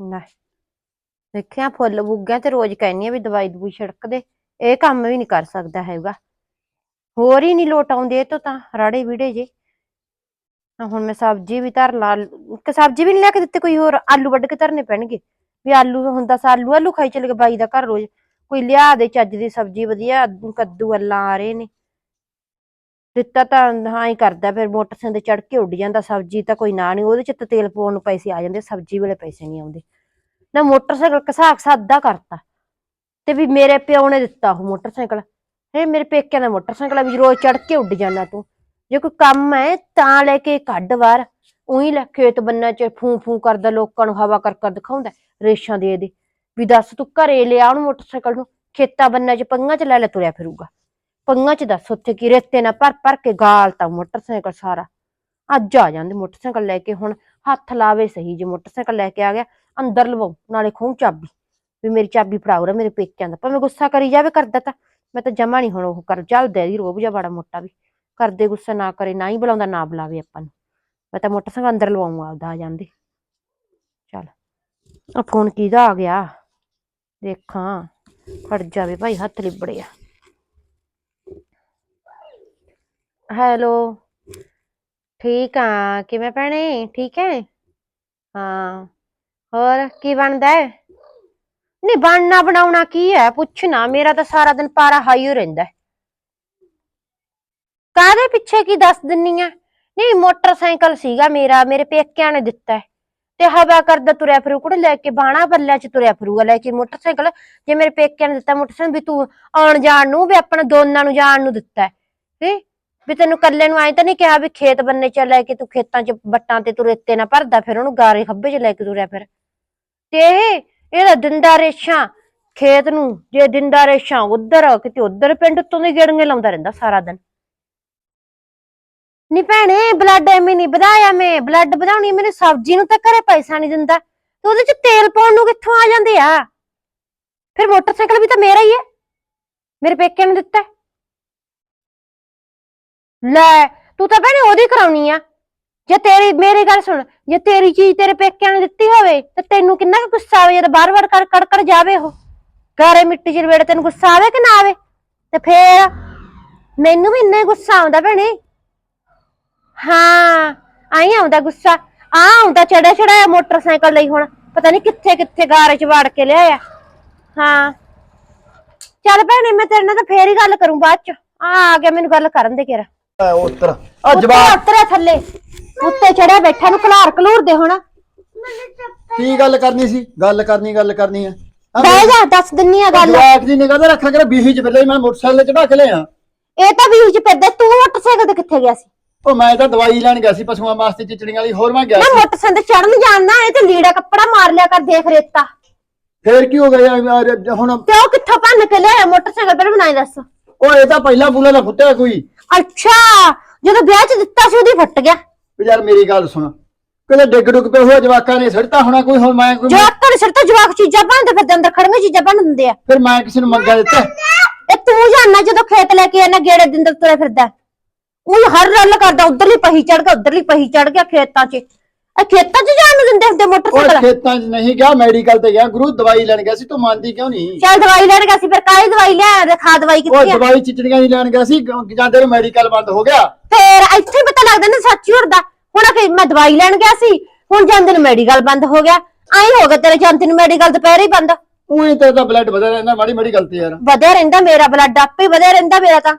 ਨਾ ਦੇਖਿਆ, ਫੁੱਲ ਬੁੱਗਿਆ ਤੇ ਰੋਜ਼ ਕਹਿੰਨੀ ਆ ਵੀ ਦਵਾਈ ਦਵੂਈ ਛਿੜਕ ਦੇ। ਇਹ ਕੰਮ ਵੀ ਨਹੀਂ ਕਰ ਸਕਦਾ ਹੈਗਾ। ਹੋਰ ਹੀ ਨਹੀਂ ਲੋਟ ਆਉਂਦੇ ਇਹ ਤੋਂ ਤਾਂ, ਰਾੜੇ ਵੀੜੇ ਜੇ। ਆਹ ਹੁਣ ਮੈਂ ਸਬਜ਼ੀ ਵੀ ਧਰ ਲਾ ਕਿ ਸਬਜ਼ੀ ਵੀ ਨਹੀਂ ਲੈ ਕੇ ਦਿੱਤੇ, ਕੋਈ ਹੋਰ ਆਲੂ ਵੱਢ ਕੇ ਧਰਨੇ ਪੈਣਗੇ। ਵੀ ਆਲੂ ਹੁੰਦਾ ਸਾ ਆਲੂ ਆਲੂ ਖਾਈ ਚਲੇ ਗਏ ਬਾਈ ਦਾ ਘਰ ਰੋਜ਼। ਕੋਈ ਲਿਆ ਦੇ ਚੱਜ ਦੀ ਸਬਜ਼ੀ ਵਧੀਆ, ਕੱਦੂ ਅੱਲਾ ਆ ਰਹੇ ਨੇ। ਦਿੱਤਾ ਤਾਂ ਹਾਂ ਹੀ ਕਰਦਾ, ਫਿਰ ਮੋਟਰਸਾਈਕਲ ਤੇ ਚੜ ਕੇ ਉੱਡ ਜਾਂਦਾ, ਸਬਜ਼ੀ ਤਾਂ ਕੋਈ ਨਾ ਨਹੀਂ, ਉਹਦੇ ਚ ਤਾਂ ਤੇਲ ਪਾਉਣ ਨੂੰ ਪੈਸੇ ਆ ਜਾਂਦੇ, ਸਬਜ਼ੀ ਵੇਲੇ ਪੈਸੇ ਨਹੀਂ ਆਉਂਦੇ। ਨਾ ਮੋਟਰਸਾਈਕਲ ਕਸਾ ਸਾਦਾ ਕਰਤਾ, ਤੇ ਵੀ ਮੇਰੇ ਪਿਓ ਨੇ ਦਿੱਤਾ ਉਹ ਮੋਟਰਸਾਈਕਲ। ਇਹ ਮੇਰੇ ਪੇਕਿਆਂ ਦਾ ਮੋਟਰਸਾਈਕਲ ਆ, ਵੀ ਰੋਜ਼ ਚੜ ਕੇ ਉੱਡ ਜਾਂਦਾ ਤੂੰ। ਜੇ ਕੋਈ ਕੰਮ ਹੈ, ਤਾਂ ਲੈ ਕੇ ਕੱਢ ਬਾਹਰ। ਉਹੀ ਲੈ, ਖੇਤ ਬੰਨਾ ਚ ਫੂ ਫੂ ਕਰਦਾ, ਲੋਕਾਂ ਨੂੰ ਹਵਾ ਕਰ ਕਰ ਦਿਖਾਉਂਦਾ, ਰੇਸ਼ਾਂ ਦੇ ਦੇ। ਵੀ ਦੱਸ ਤੂੰ ਘਰੇ ਲਿਆ ਉਹਨੂੰ ਮੋਟਰਸਾਈਕਲ ਨੂੰ, ਖੇਤਾਂ ਬੰਨਾ ਚ ਪੰਗਾਂ ਚ ਲੈ ਲੈ, ਤੁਰਿਆ ਫਿਰੂਗਾ। ਪੰਗਾਂ ਚ ਦੱਸ ਉੱਥੇ ਕੀ ਰੇਤੇ ਨਾਲ ਭਰ ਭਰ ਕੇ ਗਾਲਤਾ ਮੋਟਰਸਾਈਕਲ ਸਾਰਾ। ਅੱਜ ਆ ਜਾਂਦੇ ਮੋਟਰਸਾਈਕਲ ਲੈ ਕੇ ਹੁਣ, ਹੱਥ ਲਾਵੇ ਸਹੀ ਜੇ ਮੋਟਰਸਾਈਕਲ ਲੈ ਕੇ ਆ ਗਿਆ, ਅੰਦਰ ਲਵਾਉ ਨਾਲੇ ਖੂਹ ਚਾਬੀ। ਵੀ ਮੇਰੀ ਚਾਬੀ ਫੜਾਓ ਰ ਮੇਰੇ ਪੇਕਿਆਂ ਦਾ, ਭਾਵੇਂ ਗੁੱਸਾ ਕਰੀ ਜਾਵੇ ਕਰਦਾ ਤਾਂ। ਮੈਂ ਤਾਂ ਜਮਾ ਨਹੀਂ ਹੁਣ ਉਹ ਕਰ ਚੱਲਦਾ ਦੀ ਰੋਬ ਜਾ ਬੜਾ ਮੋਟਾ ਵੀ। ਕਰਦੇ ਗੁੱਸਾ ਨਾ ਕਰੇ, ਨਾ ਹੀ ਬੁਲਾਉਂਦਾ, ਨਾ ਬੁਲਾਵੇ ਆਪਾਂ ਨੂੰ। ਮੈਂ ਤਾਂ ਮੋਟਰਸਾਈਕਲ ਅੰਦਰ ਲਵਾਉਂ ਆਪਦਾ ਆ ਜਾਂਦੇ। ਚੱਲ ਆ ਫੋਨ ਕਿਹਦਾ ਆ ਗਿਆ? ਦੇਖਾਂ, ਫੜ ਜਾਵੇ ਭਾਈ, ਹੱਥ ਲਿਬੜਿਆ। ਹੈਲੋ। ਠੀਕ ਆ, ਕਿਵੇਂ ਭੈਣੇ? ਠੀਕ ਹੈ ਹਾਂ। ਹੋਰ, ਕੀ ਬਣਦਾ ਹੈ ਨਹੀਂ ਬਣਨਾ ਬਣਾਉਣਾ ਕੀ ਹੈ ਪੁੱਛਣਾ ਮੇਰਾ ਤਾਂ ਸਾਰਾ ਦਿਨ ਪਾਰਾ ਹਾਈ ਹੋ ਰਹਿੰਦਾ ਹੈ ਕਾਹਦੇ ਪਿੱਛੇ ਕੀ ਦੱਸ ਦਿੰਨੀ ਆ? ਨਹੀਂ ਮੋਟਰਸਾਈਕਲ ਸੀਗਾ ਮੇਰਾ, ਮੇਰੇ ਪੇਕਿਆਂ ਨੇ ਦਿੱਤਾ ਹੈ ਤੇ ਹਵਾ ਕਰਦਾ ਤੁਰਿਆ ਫਿਰੂ, ਕੁੜੇ ਲੈ ਕੇ ਬਾਣਾ ਬੱਲਿਆਂ ਚ ਤੁਰਿਆ ਫਿਰੂਗਾ, ਲੈ ਕੇ ਮੋਟਰਸਾਈਕਲ। ਜੇ ਮੇਰੇ ਪੇਕਿਆਂ ਨੇ ਦਿੱਤਾ ਮੋਟਰਸਾਈਕਲ, ਵੀ ਤੂੰ ਆਉਣ ਜਾਣ ਨੂੰ, ਵੀ ਆਪਣਾ ਦੋਨਾਂ ਨੂੰ ਜਾਣ ਨੂੰ ਦਿੱਤਾ ਹੈ ਹੈਂ? ਵੀ ਤੈਨੂੰ ਕੱਲੇ ਨੂੰ ਐ ਤਾਂ ਨਹੀਂ ਕਿਹਾ ਵੀ ਖੇਤ ਬੰਨੇ ਚ ਲੈ ਕੇ ਤੂੰ ਖੇਤਾਂ ਚ ਬੱਟਾਂ ਤੇ ਤੂੰ ਰੇਤੇ ਨਾ ਭਰਦਾ, ਫਿਰ ਉਹਨੂੰ ਗਾਰੇ ਖੱਬੇ ਚ ਲੈ ਕੇ ਤੁਰਿਆ ਫਿਰ। ਤੇ ਇਹ ਇਹਦਾ ਦਿੰਦਾ ਰੇਸ਼ਾਂ, ਖੇਤ ਨੂੰ, ਜੇ ਦਿੰਦਾ ਰੇਸ਼ਾਂ ਉਧਰ, ਕਿਤੇ ਉਧਰ ਪਿੰਡ ਉੱਤੋਂ ਦੀ ਗੇੜੀਆਂ ਲਾਉਂਦਾ ਰਹਿੰਦਾ ਸਾਰਾ ਦਿਨ। ਨੀ ਭੈਣੇ ਬਲੱਡ ਐਵੇਂ ਨਹੀਂ ਵਧਾਇਆ ਮੈਂ ਬਲੱਡ ਵਧਾਉਣੀ ਮੈਨੂੰ ਸਬਜ਼ੀ ਨੂੰ ਤਾਂ ਘਰੇ ਪੈਸਾ ਨਹੀਂ ਦਿੰਦਾ, ਤੇ ਉਹਦੇ ਚ ਤੇਲ ਪਾਉਣ ਨੂੰ ਕਿੱਥੋਂ ਆ ਜਾਂਦੇ ਆ? ਫਿਰ ਮੋਟਰਸਾਈਕਲ ਵੀ ਤਾਂ ਮੇਰਾ ਹੀ ਹੈ ਮੇਰੇ ਪੇਕਿਆਂ ਨੇ ਦਿੱਤਾ। ਲੈ, ਤੂੰ ਤਾਂ ਭੈਣੇ ਉਹਦੀ ਕਰਾਉਣੀ ਆ। ਜੇ ਤੇਰੀ, ਮੇਰੀ ਗੱਲ ਸੁਣ, ਜੇ ਤੇਰੀ ਚੀਜ਼ ਤੇਰੇ ਪੇਕਿਆਂ ਨੇ ਦਿੱਤੀ ਹੋਵੇ, ਤੇ ਤੈਨੂੰ ਕਿੰਨਾ ਕੁ ਗੁੱਸਾ ਆਵੇ, ਜਦ ਬਾਰ-ਬਾਰ ਕਰ ਕਰ ਜਾਵੇ ਉਹ। ਗਾਰੇ ਮਿੱਟੀ ਚ ਰਵੇੜੇ ਤੈਨੂੰ ਗੁੱਸਾ ਆਵੇ ਕਿ ਨਾ ਆਵੇ? ਤੇ ਫੇਰ ਮੈਨੂੰ ਵੀ ਇੰਨਾ ਗੁੱਸਾ ਆਉਂਦਾ ਭੈਣੇ। ਹਾਂ ਆਈ ਆਉਂਦਾ ਗੁੱਸਾ। ਆ ਆਉਂਦਾ ਚੜਿਆ ਚੜਾਇਆ ਮੋਟਰਸਾਈਕਲ ਲਈ ਹੁਣ। ਪਤਾ ਨਹੀਂ ਕਿੱਥੇ ਕਿੱਥੇ ਗਾਰੇ ਚ ਵੜ ਕੇ ਲਿਆਇਆ। ਹਾਂ। ਚੱਲ ਭੈਣੇ, ਮੈਂ ਤੇਰੇ ਨਾਲ ਤਾਂ ਫੇਰ ਹੀ ਗੱਲ ਕਰੂੰ ਬਾਅਦ ਚ। ਆ ਆ ਗਿਆ, ਮੈਨੂੰ ਗੱਲ ਕਰਨ ਦੇ ਕਿਰਾ ਆ ਉੱਤਰ। ਆ ਜਵਾਬ। ਉਤਰਿਆ ਥੱਲੇ। ਉੱਤੇ ਚੜਿਆ ਬੈਠਾ ਨੂੰ ਖਲਾਰ ਖਲੂਰ ਦੇ ਹੁਣ। ਕੀ ਗੱਲ ਕਰਨੀ ਸੀ? ਗੱਲ ਕਰਨੀ ਗੱਲ ਕਰਨੀ ਆ ਆ ਬਹਿ ਜਾ ਦੱਸ ਦਿੰਨੀ ਆ ਗੱਲ। ਜਵਾਕ ਦੀ ਨਿਗਾਹ ਤੇ ਰੱਖਾਂ ਕਿ ਬੀਹੀ ਚ ਫਿਰਲੇ ਮੈਂ ਮੋਟਰਸਾਈਕਲ ਤੇ ਚੜਾ ਕੇ ਲਿਆ ਇਹ ਤਾਂ ਵੀ ਚ ਪੈਦਾ ਤੂੰ ਮੋਟਰਸਾਈਕਲ ਤੇ ਕਿੱਥੇ ਗਿਆ ਸੀ? ਉਹ ਮੈਂ ਤਾਂ ਦਵਾਈ ਲੈਣ ਗਿਆ ਸੀ ਪਸ਼ੂਆਂ ਵਾਸਤੇ ਚਿਚੜੀਆਂ ਵਾਲੀ ਹੋਰ ਮੈਂ ਗਿਆ ਨਾ ਸੀ। ਮੋਟਰਸਾਈਕਲ ਤੇ ਚੜਨ ਜਾਣਾ ਇਹ ਤੇ ਲੀੜਾ ਕੱਪੜਾ ਮਾਰ ਲਿਆ ਕਰ ਦੇਖ ਰੇਤਾ। ਫੇਰ ਕੀ ਹੋ ਗਿਆ ਯਾਰ, ਹੁਣ ਤੇ ਉਹ ਕਿੱਥੋਂ ਭੰਨ ਕੇ ਲਿਆਇਆ ਮੋਟਰਸਾਈਕਲ ਪਰ ਬਣਾਈ ਦੱਸ। ਉਹ ਇਹ ਤਾਂ ਪਹਿਲਾਂ ਬੁਲਾ ਨਾ ਫੁੱਟਿਆ ਕੋਈ। ਅੱਛਾ ਜਦੋਂ ਵਿਆਹ ਚ ਦਿੱਤਾ ਸੀ ਉਹਦੀ ਫਟ ਗਿਆ। ਵੀ ਯਾਰ ਮੇਰੀ ਗੱਲ ਸੁਣ। ਕਿਤੇ ਡਿੱਗ ਡੁੱਗ ਪਏ ਹੋਏ ਜਵਾਕਾਂ ਨੇ ਸੜਤਾ ਹੋਣਾ ਕੋਈ ਹੁਣ ਮੈਂ ਕੋਈ ਜਵਾਕਾਂ ਦੇ ਸਿਰ ਤੋਂ ਜਵਾਕ ਚੀਜ਼ਾਂ ਭੰਨਦੇ ਫਿਰਦੇ ਅੰਦਰ ਖੜੀਆਂ ਚੀਜ਼ਾਂ ਭੰਨ ਦਿੰਦੇ ਆ। ਫਿਰ ਮੈਂ ਕਿਸੇ ਨੂੰ ਮੰਗਾ ਦਿੱਤਾ। ਇਹ ਤੂੰ ਜਾਨਣਾ ਜਦੋਂ ਖੇਤ ਲੈ ਕੇ ਆਣਾ ਗੇੜੇ ਦਿੰਦਰ ਤੁਰੇ ਫਿਰਦਾ। ਉਹ ਹਰ ਰੱਲ ਕਰਦਾ ਉਧਰਲੀ ਪਹੀ ਚੜ ਗਿਆ ਉਧਰਲੀ ਪਹੀ ਚੜ ਗਿਆ ਖੇਤਾਂ 'ਚ। ਇਹ ਖੇਤਾਂ 'ਚ ਜਾਣ ਨੂੰ ਦਿੰਦੇ ਹੁੰਦੇ ਉਹ ਮੋਟਰਸਾਈਕਲ ਖੇਤਾਂ 'ਚ ਨਹੀਂ ਗਿਆ ਮੈਡੀਕਲ ਤੇ ਗਿਆ ਗੁਰੂ ਦਵਾਈ ਲੈਣ ਗਿਆ ਸੀ ਤੂੰ ਮੰਨਦੀ ਕਿਉਂ ਨਹੀਂ? ਚੱਲ ਦਵਾਈ ਲੈਣ ਗਿਆ ਸੀ ਫਿਰ ਕਾਹਦੀ ਦਵਾਈ ਲਿਆ ਦਿਖਾ ਦਵਾਈ ਉਹ ਕਿੱਥੇ ਆ? ਦਵਾਈ ਚਿਚੜੀਆਂ ਦੀ ਲੈਣ ਗਿਆ ਸੀ ਗ- ਜਾਂਦੇ ਨੂੰ ਮੈਡੀਕਲ ਬੰਦ ਹੋ ਗਿਆ। ਫੇਰ ਇੱਥੇ ਹੀ ਪਤਾ ਲੱਗਦਾ ਨਾ ਸੱਚੀ ਹੁੰਦਾ ਹੁਣ ਕਿ ਮੈਂ ਦਵਾਈ ਲੈਣ ਗਿਆ ਸੀ ਹੁਣ ਜਾਂਦੇ ਨੂੰ ਮੈਡੀਕਲ ਬੰਦ ਹੋ ਗਿਆ। ਐਂ ਹੋ ਗਿਆ ਤੇਰੇ ਜਾਂਦੇ ਨੂੰ ਮੈਡੀਕਲ ਦੁਪਹਿਰੇ ਹੀ ਬੰਦ। ਉਹੀ ਤੇ ਤਾਂ ਬਲੱਡ ਵਧਿਆ ਰਹਿੰਦਾ ਮਾੜੀ ਮਾੜੀ ਗਲਤੀ ਯਾਰ। ਵਧਿਆ ਰਹਿੰਦਾ ਮੇਰਾ ਬਲੱਡ ਆਪੇ ਵਧਿਆ ਰਹਿੰਦਾ ਮੇਰਾ ਤਾਂ।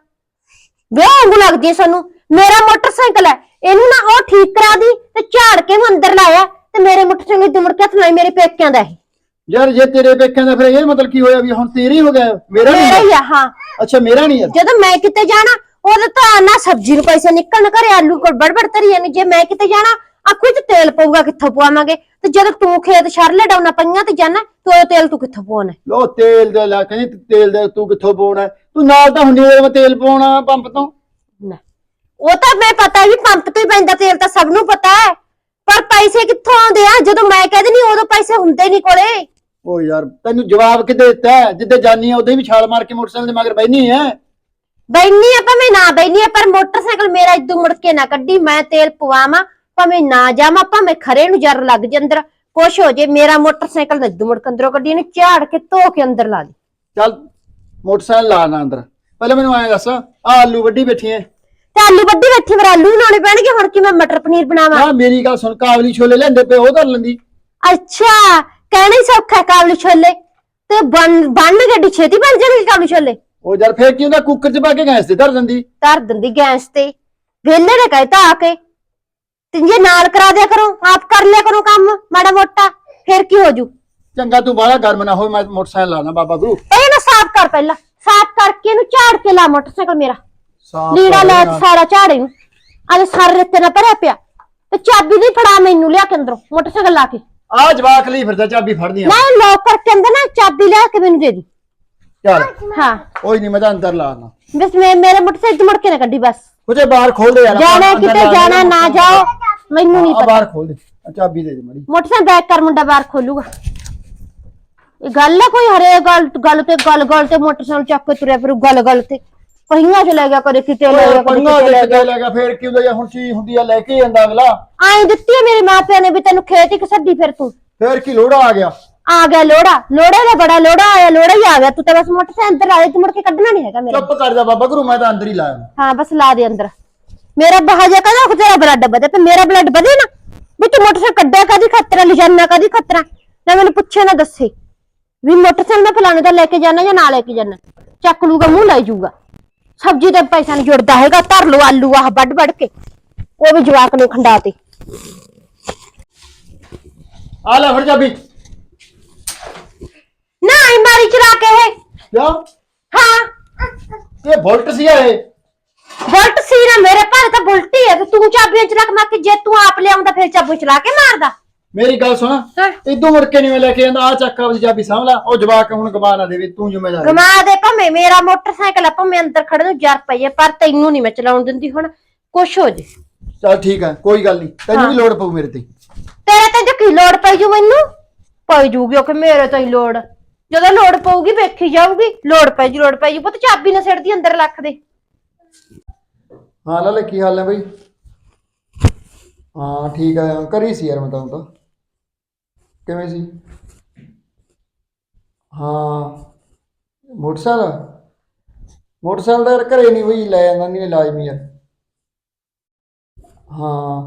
ਵਿਆਹ ਵਾਂਗੂ ਲੱਗਦੀ ਹੈ ਸਾਨੂੰ। ਮੇਰਾ ਮੋਟਰਸਾਈਕਲ ਹੈ ਇਹਨੂੰ ਨਾ ਉਹ ਠੀਕ ਕਰਾ ਦੀ ਤੇ ਝਾੜ ਕੇ ਨੂੰ ਅੰਦਰ ਲਾਇਆ ਤੇ ਮੇਰੇ ਮੋਟਰਸਾਈਕਲ ਤੇ ਮੁੜ ਕੇ ਹੱਥ ਲਾਈ ਮੇਰੇ ਪੇਕਿਆਂ ਦਾ ਇਹ। ਯਾਰ ਜੇ ਤੇਰੇ ਵੇਖਣ ਦਾ ਫਿਰ ਇਹ ਮਤਲਬ ਕੀ ਹੋਇਆ ਵੀ ਹੁਣ ਤੇਰੇ ਹੀ ਹੋ ਗਿਆ? ਮੇਰਾ ਮੇਰਾ ਨਹੀਂ ਹੀ ਆ ਹਾਂ। ਅੱਛਾ ਮੇਰਾ ਨਹੀਂ ਯਾਰ ਜਦੋਂ ਮੈਂ ਕਿਤੇ ਜਾਣਾ ਉਹਦੇ ਤਾਂ ਨਾ ਸਬਜ਼ੀ ਨੂੰ ਪੈਸੇ ਨਿਕਲਣ ਘਰੇ ਆਲੂ ਕੋਲ ਬੜਬੜ ਤਰੀ ਨਹੀਂ ਜੇ ਮੈਂ ਕਿਤੇ ਜਾਣਾ ਆਖੂ ਚ ਤੇਲ ਪਊਗਾ ਕਿੱਥੋਂ ਪਵਾਵਾਂਗੇ? ਤੇ ਜਦੋਂ ਤੂੰ ਖੇਤ ਛਰ ਲਡਾਉਣਾ ਪਈਆਂ ਤੇ ਜਾਣਾ ਤੇ ਉਹ ਤੇਲ ਤੂੰ ਕਿੱਥੋਂ ਪਵਾਉਣਾ? ਲੋ ਤੇਲ ਦੇ ਲਾ ਕਹਿੰਦੀ ਤੇਲ ਦੇ ਤੂੰ ਕਿੱਥੋਂ ਪਾਉਣਾ ਤੂੰ ਨਾਲ ਤਾਂ ਹੁੰਦੀ ਮੈਂ ਤੇਲ ਪਾਉਣਾ ਪੰਪ ਤੋਂ। ਨਾ। ਉਹ ਤਾਂ ਮੈਂ ਪਤਾ ਵੀ ਪੰਪ ਤੋਂ ਹੀ ਪੈਂਦਾ ਤੇਲ ਤਾਂ ਸਭ ਨੂੰ ਪਤਾ ਹੈ। ਪਰ ਪੈਸੇ ਕਿੱਥੋਂ ਆਉਂਦੇ ਆ? ਜਦੋਂ ਮੈਂ ਕਹਿੰਦੀ ਨਹੀਂ ਉਦੋਂ ਪੈਸੇ ਹੁੰਦੇ ਨਹੀਂ ਕੋਲੇ। ਓ ਯਾਰ ਤੈਨੂੰ ਜਵਾਬ ਕਿਤੇ ਦਿੱਤਾ ਹੈ? ਜਿੱਦੇ ਜਾਨੀ ਆ ਉਹਦੇ ਵੀ ਛਾਲ ਮਾਰ ਕੇ ਮੋਟਰਸਾਈਕਲ ਦੇ ਮਗਰ ਬੈਣੀ ਹੈ ਬੈਨੀ ਆ ਭਾਵੇਂ ਨਾ ਬੈਨੀ ਆ ਪਰ ਮੋਟਰਸਾਈਕਲ ਮੇਰਾ ਇਦੋਂ ਮੁੜ ਕੇ ਨਾ ਕੱਢੀ ਮੈਂ ਤੇਲ ਪਵਾਵਾਂ ਭਾਵੇਂ ਨਾ ਜਾਵਾਂ ਭਾਵੇਂ ਖਰੇ ਨੂੰ ਜਰ ਲੱਗ ਜੇ ਅੰਦਰ। ਕੁਛ ਹੋ ਜੇ ਮੇਰਾ ਮੋਟਰਸਾਈਕਲ ਦਾ ਦੁਮੜ ਕੰਦਰੋਂ ਕੱਢੀ ਨੇ ਝਾੜ ਕੇ ਧੋ ਕੇ ਅੰਦਰ ਲਾ ਦੇ ਚੱਲ ਮੋਟਰਸਾਈਕਲ ਲਾ ਨਾ ਅੰਦਰ। ਪਹਿਲਾਂ ਮੈਨੂੰ ਐਂ ਦੱਸ ਆ ਆਲੂ ਵੱਡੀ ਬੈਠੀ ਐ। ਤੇ ਆਲੂ ਵੱਡੀ ਬੈਠੀ ਫਿਰ ਆਲੂ ਬਣਾਉਣੇ ਪੈਣਗੇ ਹੁਣ ਕਿ ਮੈਂ ਮਟਰ ਪਨੀਰ ਬਣਾਵਾਂ? ਆ ਮੇਰੀ ਗੱਲ ਸੁਣ ਕਾਬਲੀ ਛੋਲੇ ਲੈਂਦੇ ਪਏ ਉਹ ਧਰ ਲੈਂਦੀ। ਅੱਛਾ ਕਹਿਣਾ ਹੀ ਸੌਖਾ ਹੈ ਕਾਬਲੀ ਛੋਲੇ। ਤੇ ਬਣ ਬਣ ਗੱਡੀ ਛੇਤੀ ਬਣ ਜਾਣਗੇ ਕਾਬਲੀ ਛੋਲੇ? ਉਹ ਯਾਰ ਫੇਰ ਕੀ ਹੁੰਦਾ ਕੁੱਕਰ 'ਚ ਪਾ ਕੇ ਗੈਸ ਤੇ ਧਰ ਦਿੰਦੀ। ਧਰ ਦਿੰਦੀ ਗੈਸ ਤੇ। ਵੇਲੇ ਨੇ ਕਹੇ ਤਾਂ ਆ ਕੇ। ਤੇ ਜੇ ਨਾਲ ਕਰਾ ਦਿਆ ਕਰੋ ਆਪ ਕਰ ਲਿਆ ਕਰੋ ਕੰਮ ਮਾੜਾ ਮੋਟਾ ਫਿਰ ਕੀ ਹੋ ਜੂ? ਚੰਗਾ ਤੂੰ ਬਾਹਲਾ ਗਰਮ ਨਾ ਹੋਏ ਮੈਂ ਮੋਟਰਸਾਈਕਲ ਲਾਣਾ ਬਾਬਾ ਗੁਰੂ ਇਹ ਨਾ ਸਾਫ਼ ਕਰ ਪਹਿਲਾਂ। ਸਾਫ਼ ਕਰਕੇ ਇਹਨੂੰ ਝਾੜ ਕੇ ਲਾ ਮੋਟਰਸਾਈਕਲ ਮੇਰਾ। ਸਾਫ਼ ਲੀੜਾ ਲੈ। ਸਾਰਾ ਝਾੜੇ ਨੂੰ। ਅੱਜ ਸਾਰੇ ਰੇਤੇ ਨਾਲ ਭਰਿਆ ਪਿਆ। ਤੇ ਚਾਬੀ ਨਹੀਂ ਫੜਾ ਮੈਨੂੰ ਲਿਆ ਕੇ ਅੰਦਰੋਂ ਮੋਟਰਸਾਈਕਲ ਲਾ ਕੇ। ਆ ਜਵਾਕ ਲਈ ਫਿਰਦਾ ਚਾਬੀ ਫੜਦੀ ਆ। ਨਾ ਲੋਕ ਕਰਕੇ ਅੰਦਰ ਨਾ ਚਾਬੀ ਲਿਆ ਕੇ ਮੈਨੂੰ ਦੇ ਦੀ। ਚੱਲ। ਹਾਂ। ਕੋਈ ਨਹੀਂ ਮੈਂ ਤਾਂ ਅੰਦਰ ਲਾਣਾ ਬਸ ਮੈਂ ਮੇਰੇ ਮੋਟਰਸਾਈਕਲ ਤੋਂ ਮੁੜ ਕੇ ਨਾ ਗੱਡੀ ਬਸ। ਕੁਝੇ ਬਾਹਰ ਖੋਲ ਦੇ ਯਾਰ ਜਾਣਾ ਕਿਤੇ ਜਾਣਾ। ਨਾ ਜਾਓ ਮੈਨੂੰ ਨਹੀਂ ਪਤਾ। ਬਾਹਰ ਖੋਲ ਦੇ ਚਾਬੀ ਦੇ ਦੇ ਮੜੀ। ਮੋਟਰਸਾਈਕਲ ਬੈਕ ਕਰ ਮੁੰਡਾ ਬਾਹਰ ਖੋਲੂਗਾ। ਇਹ ਗੱਲ ਹੈ ਕੋਈ ਹਰੇ ਗੱਲ ਗੱਲ ਤੇ ਗੱਲ ਗੱਲ ਤੇ ਮੋਟਰਸਾਈਕਲ ਚੱਕ ਕੇ ਤੁਰਿਆ ਫਿਰੂ ਗੱਲ ਗੱਲ ਤੇ। ਪਹੀਆਂ ਚ ਲੈ ਗਿਆ ਕਦੇ ਕਿਤੇ ਲੈ ਗਿਆ ਕਦੇ ਪੰਗਾ ਕਿਤੇ ਲੈ ਦੇ ਕੇ ਲੈ ਗਿਆ ਫੇਰ ਕੀ ਹੁੰਦਾ ਯਾਰ ਹੁਣ ਚੀਜ਼ ਹੁੰਦੀ ਆ ਲੈ ਕੇ ਜਾਂਦਾ ਅਗਲਾ। ਆਈ ਦਿੱਤੀ ਮੇਰੇ ਮਾਪਿਆਂ ਨੇ ਵੀ ਤੈਨੂੰ ਖੇਤ ਹੀ ਕਸੱਦੀ ਫਿਰ ਤੂੰ। ਫੇਰ ਕੀ ਲੋੜਾ ਆ ਗਿਆ? ਆ ਗਿਆ ਲੋੜਾ ਲੋੜੇ ਦਾ ਬੜਾ ਲੋੜਾ ਆਇਆ ਲੋੜਾ ਹੀ ਆ ਗਿਆ। ਤੂੰ ਤਾਂ ਬਸ ਮੋਟਰਸਾਈਕਲ ਅੰਦਰ ਲਾ ਦੇ ਤੂੰ ਮੁੜ ਕੇ ਕੱਢਣਾ ਨਹੀਂ ਹੈਗਾ ਮੇਰਾ ਚੁੱਪ ਕਰ ਜਾ ਬਾਬਾ ਗੁਰੂ ਮੈਂ ਤਾਂ ਅੰਦਰ ਹੀ ਲਾਇਆ ਹਾਂ ਬਸ ਲਾ ਦੇ ਅੰਦਰ। ਮੇਰਾ ਬਹਾਜਾ ਕਹਿੰਦਾ ਉਹ ਤੇਰਾ ਬਲੱਡ ਵਧੇ ਤੇ ਮੇਰਾ ਬਲੱਡ ਵਧੇ ਨਾ ਵੀ ਤੂੰ ਮੋਟਰਸਾਈਕਲ ਕੱਢਿਆ ਕਾਦੀ ਖਤਰਾ ਲਿਜਾਨਾ ਕਾਦੀ ਖਤਰਾ ਨਾ ਮੈਨੂੰ ਪੁੱਛੇ ਨਾ ਦੱਸੇ। ਵੀ ਮੋਟਰਸਾਈਕਲ ਮੈਂ ਫਲਾਣੇ ਦਾ ਲੈ ਕੇ ਜਾਣਾ ਜਾਂ ਨਾ ਲੈ ਕੇ ਜਾਣਾ ਚੱਕ ਲੂਗਾ ਮੂੰਹ ਲਾਈ ਜੂਗਾ ਸਬਜ਼ੀ ਦਾ ਪੈਸਾ ਨਹੀਂ ਜੁੜਦਾ ਹੈਗਾ ਧਰ ਲਓ ਆਲੂ ਆਹ ਵੱਡ ਵੱਡ ਕੇ। ਉਹ ਵੀ ਜਵਾਕ ਨੇ ਖੰਡਾ ਤੇ ਆ ਲੈ ਫੜ ਚਾਬੀ। ਨਾ ਆਈ ਮਾਰੀ ਚਲਾ ਕੇ ਇਹ। ਕਿਆ ਹਾਂ। ਇਹ ਵੋਲਟ ਸੀ ਇਹ। ਬੁਲਟ ਸੀ ਨਾ ਮੇਰੇ ਭਾਰੇ ਤਾਂ ਬੁਲਟ ਹੀ ਹੈ ਤੇ ਤੂੰ ਚਾਬੀਆਂ ਚਲਾ ਕੇ ਮੈਂ ਕਿ ਜੇ ਤੂੰ ਆਪ ਲਿਆਉਂਦਾ ਫਿਰ ਚਾਬੂ ਚਲਾ ਕੇ ਮਾਰਦਾ। ਮੇਰੀ ਗੱਲ ਸੁਣ। ਹਾਂ। ਇਦੋਂ ਮੁੜ ਕੇ ਨਹੀਂ ਮੈਂ ਲੈ ਕੇ ਜਾਂਦਾ ਆ ਚੱਕ ਆਪਦੀ ਚਾਬੀ ਸਾਂਭ ਲਾ। ਉਹ ਜਵਾਕ ਹੁਣ ਗਵਾ ਨਾ ਦੇਵੇ ਤੂੰ ਜ਼ਿੰਮੇਦਾਰ ਹੈ। ਗਮਾ ਦੇ ਭਾਵੇਂ ਮੇਰਾ ਮੋਟਰਸਾਈਕਲ ਆ ਭਾਵੇਂ ਅੰਦਰ ਖੜੇ ਨੂੰ ਜਰ ਪਈਏ ਪਰ ਤੈਨੂੰ ਨਹੀਂ ਮੈਂ ਚਲਾਉਣ ਦਿੰਦੀ ਹੁਣ। ਕੁਛ ਹੋ ਜੇ। ਚੱਲ ਠੀਕ ਹੈ ਕੋਈ ਗੱਲ ਨਹੀਂ ਤੈਨੂੰ ਵੀ ਲੋੜ ਪਊ ਮੇਰੇ ਤੇ। ਤੇਰੇ ਤੇ ਜੋ ਕੀ ਲੋੜ ਪਈ ਜੂ ਮੈਨੂੰ? ਪਈ ਜੂਗੀ ਉਹ ਕਿ ਮੇਰੇ ਤੋਂ ਹੀ ਲੋੜ। ਜਦੋਂ ਲੋੜ ਪਊਗੀ ਵੇਖੀ ਜਾਊਗੀ। ਲੋੜ ਪਈ ਜੂ ਲੋੜ ਪਈ ਜੂ। ਪੁੱਤ ਚਾਬੀ ਨਾ ਸਿੱਟਦੀ ਅੰਦਰ ਲੱਖ ਦੇ। ਹਾਂ ਲਾਲੇ ਕੀ ਹਾਲ ਹੈ ਬਈ? ਹਾਂ ਠੀਕ ਹੈ ਕਰੀ ਸੀ ਯਾਰ ਮੈਂ ਤਾਂ ਹੁਣ ਤਾਂ। ਕਿਵੇਂ ਸੀ? ਹਾਂ, ਮੋਟਰਸਾਈਕਲ? ਮੋਟਰਸਾਈਕਲ ਦਾ ਯਾਰ ਘਰੇ ਨਹੀਂ ਬਈ, ਲੈ ਜਾਂਦਾ ਨਹੀਂ, ਲਾਜ਼ਮੀ ਯਾਰ ਹਾਂ,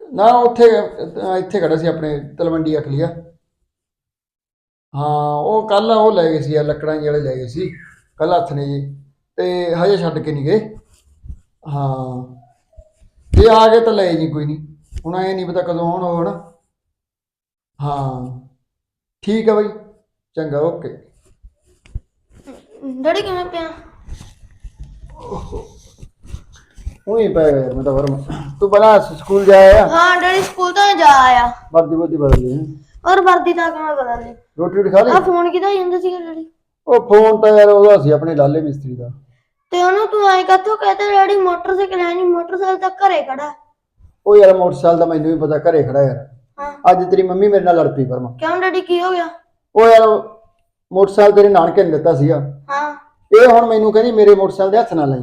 ਨਾ ਉੱਥੇ ਇੱਥੇ ਖੜਾ ਸੀ ਆਪਣੇ ਤਲਵੰਡੀ ਅਖਲੀਆ। ਹਾਂ, ਉਹ ਕੱਲ ਉਹ ਲੈ ਗਏ ਸੀ ਯਾਰ, ਲੱਕੜਾਂ ਜਿਹੜੇ ਲੈ ਗਏ ਸੀ। ਕੱਲ ਹੱਥ ਨੇ ਜੀ, ਤੇ ਹਜੇ ਛੱਡ ਕੇ ਨਹੀਂ ਗਏ। ਹਾਂ, ਜੇ ਆ ਗਏ ਤਾਂ ਲੈ ਜੀ, ਕੋਈ ਨਹੀਂ। ਹੁਣ ਐ ਨਹੀਂ ਪਤਾ ਕਦੋਂ ਆਉਣ ਹੋਣ ਹਾਂ। ਠੀਕ ਹੈ ਬਈ। ਚੰਗਾ ਓਕੇ। ਡੈਡੀ ਕਿਵੇਂ ਪਿਆ? ਉਹੀ ਪੈ ਗਿਆ ਮੈਂ ਤਾਂ ਵਰਮ ਤੂੰ ਬਲਾ ਸਕੂਲ ਜਾਇਆ ਹਾਂ ਡੈਡੀ ਸਕੂਲ ਤੋਂ ਜਾ ਆਇਆ। ਵਰਦੀ ਵਰਦੀ ਬਦਲ ਲਈ? ਔਰ ਵਰਦੀ ਤਾਂ ਕਿਵੇਂ ਬਦਲ ਲਈ ਰੋਟੀ ਰੋਟੀ ਖਾ ਆ ਲਈ ਫੋਨ ਕਿਦਾ ਜਾਂਦਾ ਸੀਗਾ ਡੈਡੀ? ਉਹ ਫੋਨ ਤਾਂ ਯਾਰ ਉਹਦਾ ਸੀ ਆਪਣੇ ਲਾਲੇ ਮਿਸਤਰੀ ਦਾ। ਤੇ ਉਹਨੂੰ ਤੂੰ ਐਂ ਕਾਤੋਂ ਕਹਤੇ ਡੈਡੀ ਮੋਟਰਸਾਈਕਲ ਹੈ ਨਹੀਂ ਮੋਟਰਸਾਈਕਲ ਤਾਂ ਘਰੇ ਖੜਾ। ਉਹ ਯਾਰ ਮੋਟਰਸਾਈਕਲ ਦਾ ਮੈਨੂੰ ਵੀ ਪਤਾ ਘਰੇ ਖੜਾ ਯਾਰ। ਹਾਂ। ਅੱਜ ਤੇਰੀ ਮੰਮੀ ਮੇਰੇ ਨਾਲ ਲੜ ਪਈ ਪਰਮਾ। ਕਿਉਂ ਡੈਡੀ ਕੀ ਹੋ ਗਿਆ? ਉਹ ਯਾਰ ਮੋਟਰਸਾਈਕਲ ਤੇਰੇ ਨਾਨਕੇ ਨੇ ਦਿੱਤਾ ਸੀਗਾ। ਹਾਂ। ਇਹ ਹੁਣ ਮੈਨੂੰ ਕਹਿੰਦੀ ਮੇਰੇ ਮੋਟਰਸਾਈਕਲ ਦੇ ਹੱਥ ਨਾਲ ਲਈ।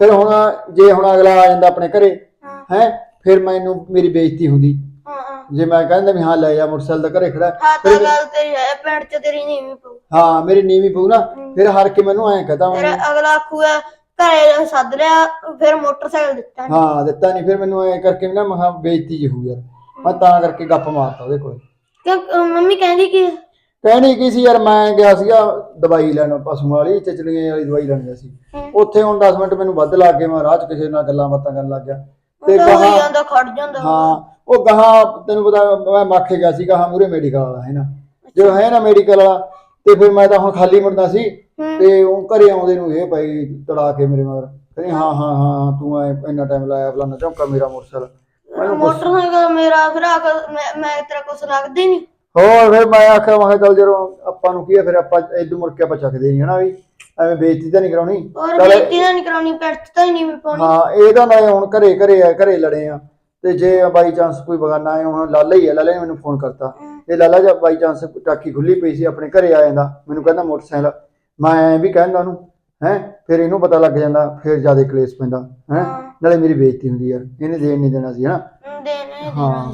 ਫਿਰ ਹੁਣ ਜੇ ਹੁਣ ਅਗਲਾ ਆ ਜਾਂਦਾ ਆਪਣੇ ਘਰੇ ਹਾਂ। ਹੈ ਫਿਰ ਮੈਨੂੰ ਮੇਰੀ ਬੇਇੱਜ਼ਤੀ ਹੁੰਦੀ। ਹਾਂ ਹਾਂ। ਜੇ ਮੈਂ ਕਹਿੰਦਾ ਵੀ ਹਾਂ ਲੈ ਜਾ ਮੋਟਰਸਾਈਕਲ ਤਾਂ ਘਰੇ ਖੜਾ। ਹੈ। ਤਾਂ ਗੱਲ ਤੇਰੀ ਹੈ ਪੈਂਟ ਚ ਤੇਰੀ ਨਹੀਂ ਵੀ ਪਊ। ਹਾਂ ਮੇਰੀ ਨੀਵੀਂ ਪਊ ਨਾ। ਫਿਰ ਹਾਰ ਕੇ ਮੈਨੂੰ ਐਂ ਕਹਤਾ ਫਿਰ ਅਗਲਾ ਆਖੂਗਾ ਘਰੇ ਸੱਦ ਲਿਆ ਫਿਰ ਮੋਟਰਸਾਈਕਲ ਦਿੱਤਾ ਨੀ। ਹਾਂ ਦਿੱਤਾ ਨਹੀਂ ਫਿਰ ਮੈਨੂੰ ਐਂ ਕਰਕੇ ਨਾ ਮਹਾ ਬੇਇੱਜ਼ਤੀ ਜਿਹੀ ਹੋਊ ਯਾਰ। ਮੈਂ ਤਾਂ ਕਰਕੇ ਗੱਪ ਮਾਰਤਾ ਉਹਦੇ ਕੋਲ। ਅਹ ਮੰਮੀ ਕਹਿੰਦੀ ਕਿ ਕਹਿਣੀ ਕੀ ਸੀ ਯਾਰ ਮੈਂ ਗਿਆ ਸੀਗਾ ਦਵਾਈ ਲੈਣ ਪਸ਼ੂਆਂ ਵਾਲੀ ਚਚੜੀਆਂ ਵਾਲੀ ਦਵਾਈ ਲੈਣ ਗਿਆ ਸੀ। ਹੂੰ। ਉੱਥੇ ਹੁਣ 10 ਮਿੰਟ ਮੈਨੂੰ ਵੱਧ ਲੱਗ ਗਏ ਮੈਂ ਰਾਹ 'ਚ ਕਿਸੇ ਨਾਲ ਗੱਲਾਂ ਬਾਤਾਂ ਕਰਨ ਲੱਗ ਗਿਆ। ਉਹ ਤਾਂ ਹੋਈ ਗਾਹਾਂ- ਜਾਂਦਾ ਖੜ ਜਾਂਦਾ ਹਾਂ ਉਹ ਗਾਹਾਂ ਤੈਨੂੰ ਪਤਾ ਮੈਂ ਮੱਖ ਗਿਆ ਸੀ ਗਾਹਾਂ ਮੂਰੇ ਮੈਡੀਕਲ ਵਾਲਾ ਹੈ ਨਾ? ਜੋ ਹੈ ਨਾ ਮੈਡੀਕਲ ਵਾਲਾ ਤੇ ਫਿਰ ਮੈਂ ਤਾਂ ਹੁਣ ਖਾਲੀ ਮੁੜਦਾ ਸੀ ਹੂੰ। ਤੇ ਉਹ ਘਰੇ ਆਉਂਦੇ ਨੂੰ ਇਹ ਪਈ ਤੜਾ ਕੇ ਮੇਰੇ ਮਗਰ। ਕਹਿੰਦੀ ਹਾਂ ਹਾਂ ਹਾਂ ਤੂੰ ਐ ਇੰਨਾ ਟਾਈਮ ਲਾਇਆ ਫਲਾਣਾ ਚੌਂਕਾ ਮੇਰਾ ਮੋਟਰਸਾਈਕਲ। ਮੋਟਰਸਾਈਕਲ ਮੇਰਾ ਫਿਰ ਆ ਕੇ ਮੈਂ ਮੈਂ ਤੇਰਾ ਕੁਛ ਲੱਗਦੀ ਨਹੀਂ ਹੋਰ ਫਿਰ ਮੈਂ ਆਖਿਆ ਮੈਂ ਕਿਹਾ ਚੱਲ ਜਦੋਂ ਆਪਾਂ ਨੂੰ ਕੀ ਹੈ ਫਿਰ ਆਪਾਂ ਇਦੋਂ ਮੁੜ ਕੇ ਆਪਾਂ ਚੱਕਦੇ ਨਹੀਂ ਹਨਾ ਵੀ? ਐਵੇਂ ਬੇਇੱਜ਼ਤੀ ਤਾਂ ਨਹੀਂ ਕਰਾਉਣੀ। ਔਰ ਚੱਲ ਬੇਇੱਜ਼ਤੀ ਤਾਂ ਨਹੀਂ ਕਰਾਉਣੀ ਪੈਂਟ ਤਾਂ ਹੀ ਨਹੀਂ ਵੀ ਪਾਉਣੀ। ਹਾਂ ਇਹ ਤਾਂ ਮੈਂ ਹੁਣ ਘਰੇ ਘਰੇ ਆ ਘਰੇ ਲੜੇ ਆ। ਤੇ ਜੇ ਬਾਈ ਚਾਂਸ ਕੋਈ ਬਗਾਨਾ ਹੁਣ ਲਾਲਾ ਹੀ ਹੈ ਲਾਲਾ ਨੇ ਮੈਨੂੰ ਫੋਨ ਕਰਤਾ। ਤੇ ਲਾਲਾ ਜੀ ਬਾਈ ਚਾਂਸ ਟਾਕੀ ਖੁੱਲੀ ਪਈ ਸੀ ਆਪਣੇ ਘਰੇ ਆ ਜਾਂਦਾ। ਮੈਨੂੰ ਕਹਿੰਦਾ ਮੋਟਰਸਾਈਕਲ ਮੈਂ ਐਂ ਵੀ ਕਹਿੰਦਾ ਉਹਨੂੰ ਹੈ ਫਿਰ ਇਹਨੂੰ ਪਤਾ ਲੱਗ ਜਾਂਦਾ ਫਿਰ ਜ਼ਿਆਦਾ ਕਲੇਸ਼ ਪੈਂਦਾ ਹੈ। ਹਾਂ। ਨਾਲੇ ਮੇਰੀ ਬੇਇੱਜ਼ਤੀ ਹੁੰਦੀ ਯਾਰ ਇਹਨੇ ਦੇਣ ਨਹੀਂ ਦੇਣਾ ਸੀ ਹਨਾ? ਦੇਣੇ ਹਾਂ।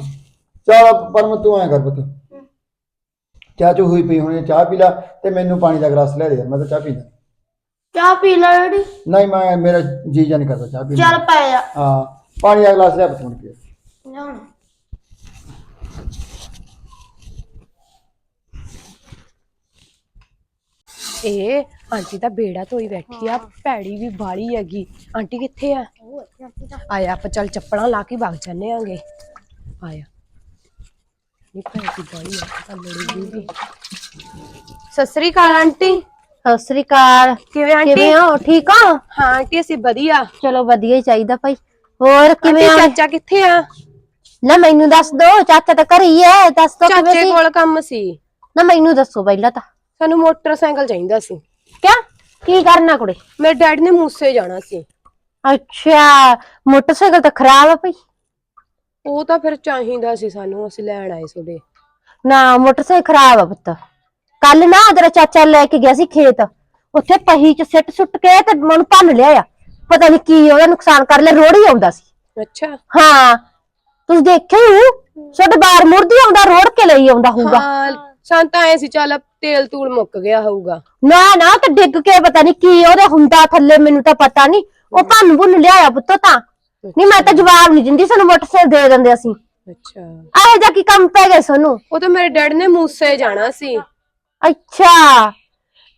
ਚੱਲ ਪਰਮ ਤੂੰ ਐ ਕਰ ਪੁੱਤ। ਚਾਹ ਚੂ ਹੋਈ ਪਈ ਹੋਣੀ ਚਾਹ ਪੀ ਲੈ ਤੇ ਮੈਨੂੰ ਪਾਣੀ ਦਾ ਗਲਾਸ ਲੈ ਦੇ ਯਾਰ ਮੈਂ ਤਾਂ ਚਾਹ ਪੀਂਦਾ। ਚਾਹ ਪੀ ਲੈ ਡੈਡੀ। ਨਹੀਂ ਮੈਂ ਮੇਰਾ ਜੀ ਜਾ ਨਹੀਂ ਕਰਦਾ ਚਾਹ ਪੀਣ ਚੱਲ ਨੂੰ। ਪੈ ਜਾ ਹਾਂ ਪਾਣੀ ਦਾ ਗਲਾਸ ਲੈ ਪੁੱਤ ਮੁੜ ਕੇ। ਲਿਆਉਣਾ। ਇਹ ਆਂਟੀ ਤਾਂ ਬੇੜਾ ਧੋਈ ਬੈਠੀ ਆ ਭੈੜੀ ਵੀ ਬਾਲੀ ਹੈਗੀ। ਆਂਟੀ ਕਿੱਥੇ ਆ? ਆਇਆ ਆਪਾਂ ਚੱਲ ਚੱਪਲਾਂ ਲਾ ਕੇ ਵਗ ਜਾਂਦੇ ਆਂਗੇ। ਆਇਆ। ਇਹ ਭੈੜੀ ਬਾਲੀ ਆ ਤਾਂ ਲੜੂਗੀ ਵੀ ਸਤਿ ਸ੍ਰੀ ਅਕਾਲ ਆਂਟੀ। ਸਤਿ ਸ੍ਰੀ ਅਕਾਲ। ਕਿਵੇਂ ਆਂਟੀ? ਕਿਵੇਂ ਹੋ? ਠੀਕ ਹੋ? ਹਾਂ ਆਂਟੀ ਅਸੀਂ ਵਧੀਆ। ਚਲੋ ਵਧੀਆ ਹੀ ਚਾਹੀਦਾ ਭਾਈ। ਹੋਰ ਕਿਵੇਂ ਆਂਟੀ ਆ? ਚਾਚਾ ਕਿੱਥੇ ਆ? ਨਾ ਮੈਨੂੰ ਦੱਸ ਦੋ ਚਾਚਾ ਤਾਂ ਘਰ ਹੀ ਹੈ ਦੱਸ ਦੋ ਕਿਵੇਂ ਚਾਚੇ ਕੋਲ ਕੰਮ ਸੀ। ਨਾ ਮੈਨੂੰ ਦੱਸੋ ਪਹਿਲਾਂ ਤਾਂ। ਸਾਨੂੰ ਮੋਟਰਸਾਈਕਲ ਚਾਹੀਦਾ ਸੀ। ਕਿਆ? ਕੀ ਕਰਨਾ ਕੁੜੇ? ਮੇਰੇ ਡੈਡੀ ਨੇ ਮੂਸੇ ਜਾਣਾ ਸੀ। ਅੱਛਾ ਮੋਟਰਸਾਈਕਲ ਤਾਂ ਖਰਾਬ ਆ ਭਾਈ। ਉਹ ਤਾਂ ਫਿਰ ਚਾਹੀਦਾ ਸੀ ਸਾਨੂੰ ਅਸੀਂ ਲੈਣ ਆਏ ਤੁਹਾਡੇ ਨਾ ਮੋਟਰਸਾਈਕਲ ਖਰਾਬ ਆ ਪੁੱਤ। ਕੱਲ ਨਾ ਤੇਰਾ ਚਾਚਾ ਲੈ ਕੇ ਗਿਆ ਸੀ ਖੇਤ। ਉੱਥੇ ਪਹੀ ਚ ਸਿੱਟ ਸੁੱਟ ਕੇ ਤੇ ਮਨ ਭੰਨ ਲਿਆ ਆ ਪਤਾ ਨਹੀਂ ਕੀ ਉਹਦਾ ਨੁਕਸਾਨ ਕਰ ਲਿਆ ਰੋੜ ਹੀ ਆਉਂਦਾ ਸੀ। ਅੱਛਾ। ਹਾਂ ਤੁਸੀਂ ਦੇਖਿਆ ਹੀ ਹੋ। ਸਾਡੇ ਬਾਰ ਮੁਰਦੀ ਆਉਂਦਾ ਰੋੜ ਕੇ ਲਈ ਆਉਂਦਾ ਹੋਊਗਾ। ਹਾਂ ਸਾਨੂੰ ਤਾਂ ਐ ਸੀ ਚੱਲ ਤੇਲ ਤੂਲ ਮੁੱਕ ਗਿਆ ਹੋਊਗਾ। ਨਾ ਨਾ ਤੇ ਡਿੱਗ ਕੇ ਪਤਾ ਨਹੀਂ ਕੀ ਉਹਦੇ ਹੁੰਦਾ ਥੱਲੇ ਮੈਨੂੰ ਤਾਂ ਪਤਾ ਨਹੀਂ ਉਹ ਭੰਨ ਭੁੰਨ ਲਿਆਇਆ ਪੁੱਤ ਤਾਂ। ਨਹੀਂ ਮੈਂ ਤਾਂ ਜਵਾਬ ਨਹੀਂ ਦਿੰਦੀ ਸਾਨੂੰ ਮੋਟਰਸਾਈਕਲ ਦੇ ਦਿੰਦੇ ਅਸੀਂ। ਅੱਛਾ। ਆਹੋ ਜਾ ਕੀ ਕੰਮ ਪੈ ਗਿਆ ਸਾਨੂੰ? ਉਹ ਤਾਂ ਮੇਰੇ ਡੈਡੀ ਨੇ ਮੂਸੇ ਜਾਣਾ ਸੀ। ਅੱਛਾ।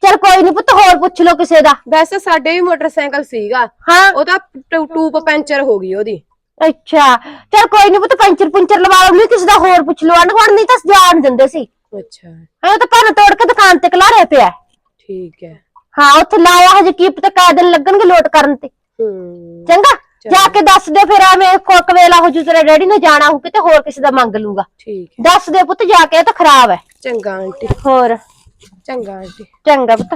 ਚਲ ਕੋਈ ਨਹੀਂ ਪੁੱਤ ਹੋਰ ਪੁੱਛ ਲਓ ਕਿਸੇ ਦਾ। ਵੈਸੇ ਸਾਡੇ ਵੀ ਮੋਟਰਸਾਈਕਲ ਸੀਗਾ। ਹਾਂ। ਉਹ ਤਾਂ ਟੂ- ਟੂਬ ਪੈਂਚਰ ਹੋ ਗਈ ਉਹਦੀ। ਅੱਛਾ। ਚਲ ਕੋਈ ਨਹੀਂ ਪੁੱਤ ਪੈਂਚਰ ਪੁੰਚਰ ਲਵਾ ਲਓ ਨਹੀਂ ਕਿਸੇ ਦਾ ਹੋਰ ਪੁੱਛ ਲਓ। ਅਣ ਨਹੀਂ ਤਾਂ ਜਾਣ ਦਿੰਦੇ ਸੀ। ਅੱਛਾ। ਐ ਤਾਂ ਭੰਨ ਤੋੜ ਕੇ ਦੁਕਾਨ ਤੇ ਖਲਾਰਿਆ ਪਿਆ। ਠੀਕ ਹੈ। ਹਾਂ ਉੱਥੇ ਲਾਇਆ ਹਜੇ ਕੀ ਪਤਾ ਕਾ ਦਿਨ ਲੱਗਣਗੇ ਲੋਟ ਕਰਨ ਤੇ। ਹੂੰ। ਚੰਗਾ? ਜਾ ਕੇ ਦੱਸ ਦੇ ਫਿਰ ਐਵੇਂ ਕੋਕ ਵੇਲਾ ਹੋ ਜੂ ਤੇਰੇ ਡੈਡੀ ਨੇ ਜਾਣਾ ਹੋ ਕਿਤੇ ਹੋਰ ਕਿਸੇ ਦਾ ਮੰਗ ਲੂਗਾ। ਠੀਕ ਹੈ। ਦੱਸ ਦੇ ਪੁੱਤ ਜਾ ਕੇ ਇਹ ਤਾਂ ਖਰਾਬ ਹੈ। ਚੰਗਾ ਆਂਟੀ। ਹੋਰ? ਚੰਗਾ ਆਂਟੀ। ਚੰਗਾ ਪੁੱਤ।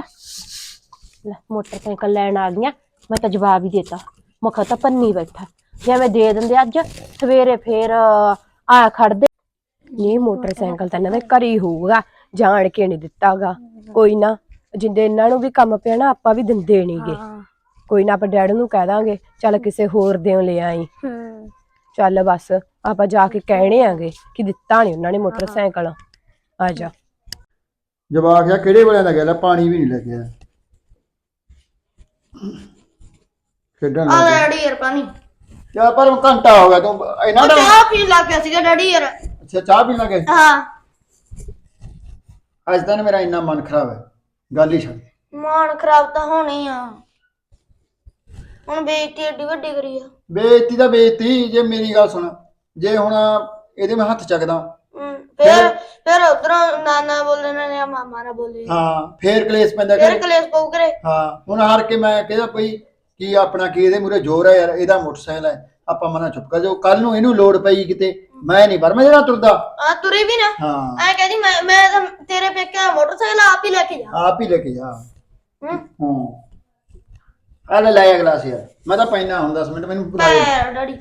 ਲੈ ਮੋਟਰਸਾਈਕਲ ਲੈਣ ਆ ਗਈਆਂ ਮੈਂ ਤਾਂ ਜਵਾਬ ਹੀ ਦੇਤਾ। ਮੁਖਾ ਤਾਂ ਪੰਨੀ ਬੈਠਾ। ਜੇ ਮੈਂ ਦੇ ਦਿੰਦੇ ਅੱਜ ਸਵੇਰੇ ਫੇਰ ਆ ਖੜਦੇ ਨਹੀਂ ਮੋਟਰਸਾਈਕਲ ਤਾਂ ਇਹਨਾਂ ਦੇ ਘਰ ਹੀ ਹੋਊਗਾ ਜਾਣ ਕੇ ਨਹੀਂ ਦਿੱਤਾਗਾ। ਕੋਈ ਨਾ ਜਿੰਦੇ ਇਹਨਾਂ ਨੂੰ ਵੀ ਕੰਮ ਪਿਆ ਨਾ ਆਪਾਂ ਵੀ ਦਿੰਦੇ ਨਹੀਂਗੇ ਕੋਈ ਨਾ ਆਪਾਂ ਡੈਡ ਨੂੰ ਕਹਿ ਦਾਂਗੇ ਚੱਲ ਕਿਸੇ ਹੋਰ ਦੇੋਂ ਲੈ ਆਈ। ਚੱਲ ਬਸ ਆਪਾਂ ਜਾ ਕੇ ਕਹਿਣੇ ਆਂਗੇ ਕਿ ਦਿੱਤਾ ਨਹੀਂ ਉਹਨਾਂ ਨੇ ਮੋਟਰਸਾਈਕਲ। ਆ ਜਾ। ਜਵਾਕ ਆ ਕਿਹੜੇ ਵੇਲੇ ਦਾ ਗਿਆ? ਲੈ ਪਾਣੀ ਵੀ ਨਹੀਂ ਲੱਗਿਆ। ਖੇਡਣ ਆ ਲੱਗ ਲੈ ਡੈਡੀ ਯਾਰ ਪਾਣੀ। ਯਾਰ ਪਰ ਘੰਟਾ ਹੋ ਗਿਆ ਤੂੰ ਇਹਨਾਂ ਉਹ ਦਾ ਚਾਹ ਪੀਣ ਲੱਗ ਗਿਆ ਸੀਗਾ ਡੈਡੀ ਯਾਰ। ਅੱਛਾ ਚਾਹ ਪੀਣ ਲੱਗੇ? ਹਾਂ। ਅੱਜ ਤਾਂ ਨਾ ਮੇਰਾ ਇੰਨਾ ਮਨ ਖਰਾਬ ਹੈ। ਗੱਲ ਹੀ ਛੱਡ। ਮਾਨ ਖਰਾਬ ਤਾਂ ਹੋਣੀ ਆ। ਹੁਣ ਬੇਇੱਜ਼ਤੀ ਏਡੀ ਵੱਡੀ ਕਰੀ ਆ। ਬੇਇੱਜ਼ਤੀ ਦਾ ਬੇਇੱਜ਼ਤੀ ਜੇ ਮੇਰੀ ਗੱਲ ਸੁਣ। ਜੇ ਹੁਣ ਇਹਦੇ ਮੈਂ ਹੱਥ ਚੱਕਦਾ। ਹਮ, ਫਿਰ ਫਿਰ ਉਧਰੋਂ ਨਾਨਾ ਬੋਲੇ ਨੇ ਮਾਮਾ ਨਾ ਬੋਲੇ। ਹਾਂ ਫੇਰ ਕਲੇਸ਼ ਪੈਂਦਾ ਫਿਰ ਘਰੇ। ਕਲੇਸ਼ ਪਊ ਕਰੇ ਹਾਂ ਹੁਣ ਹਾਰ ਕੇ ਮੈਂ ਕਹਿੰਦਾ ਭਈ ਕੀ ਆਪਣਾ ਕੀ ਇਹਦੇ ਮੂਰੇ ਜ਼ੋਰ ਹੈ ਯਾਰ ਇਹਦਾ ਮੋਟਰਸਾਈਕਲ ਹੈ। ਆਪਾਂ ਮਨਾ ਚੁੱਪ ਕਰ ਜਾਓ। ਕੱਲ ਨੂੰ ਇਹਨੂੰ ਲੋੜ ਪਈ ਕਿਤੇ ਮੈਂ ਨਹੀਂ ਪਰ ਮੈਂ ਜਿਹੜਾ ਤੁਰਦਾ। ਆ ਤੁਰੇ ਵੀ ਨਾ। ਹਾਂ। ਐ ਕਹਿੰਦੀ ਮੈਂ ਮੈਂ ਤਾਂ ਤੇਰੇ ਪੇਕੇ ਮੋਟਰਸਾਈਕਲ ਆਪ ਹੀ ਲੈ ਕੇ ਜਾ। ਆਪ ਹੀ ਲੈ ਕੇ ਜਾ। ਹੂੰ। ਹਾਂ। ਆ ਲੈ ਲੈ ਗਲਾਸ ਯਾਰ ਮੈਂ ਤਾਂ ਪੈਣਾ ਹੁਣ 10 ਮਿੰਟ ਮੈਨੂੰ ਬੁਲਾ ਦੇ। ਪੈ ਡੈਡੀ।